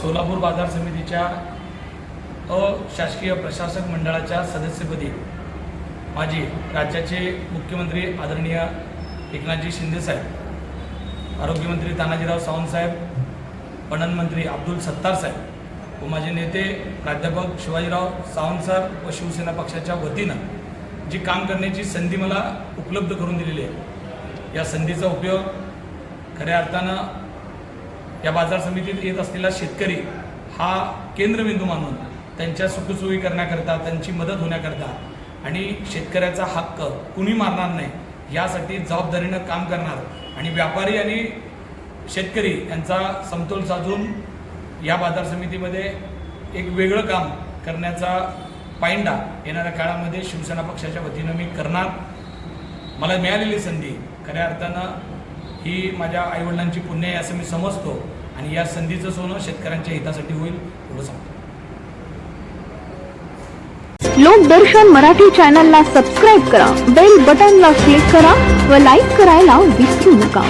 सोलापूर बाजार समितीच्या अशासकीय प्रशासक मंडळाच्या सदस्यपदी माजी राज्याचे मुख्यमंत्री आदरणीय एकनाथजी शिंदेसाहेब आरोग्यमंत्री तानाजीराव सावंतसाहेब पणन मंत्री अब्दुल सत्तार साहेब व माझे नेते प्राध्यापक शिवाजीराव सावंत सर व शिवसेना पक्षाच्या वतीनं जी काम करण्याची संधी मला उपलब्ध करून दिलेली आहे. या संधीचा उपयोग खऱ्या अर्थानं या बाजार समितीत येत असलेला शेतकरी हा केंद्रबिंदू मानून त्यांच्या सुखसोयी करण्याकरता त्यांची मदत होण्याकरता आणि शेतकऱ्याचा हक्क कुणी मारणार नाही यासाठी जबाबदारीनं काम करणार आणि व्यापारी आणि शेतकरी यांचा समतोल साधून या बाजार समितीमध्ये एक वेगळं काम करण्याचा पायंडा येणाऱ्या काळामध्ये शिवसेना पक्षाच्या वतीनं मी करणार. मला मिळालेली संधी खऱ्या अर्थानं ही माझ्या आईवडिलांची पुण्य आहे असं मी समजतो. आणि या संधीचं सोनं शेतकऱ्यांच्या हितासाठी होईल एवढं सांगतो. लोकदर्शन मराठी चॅनलला सबस्क्राईब करा बेल बटनला क्लिक करा व लाईक करायला विसरू नका.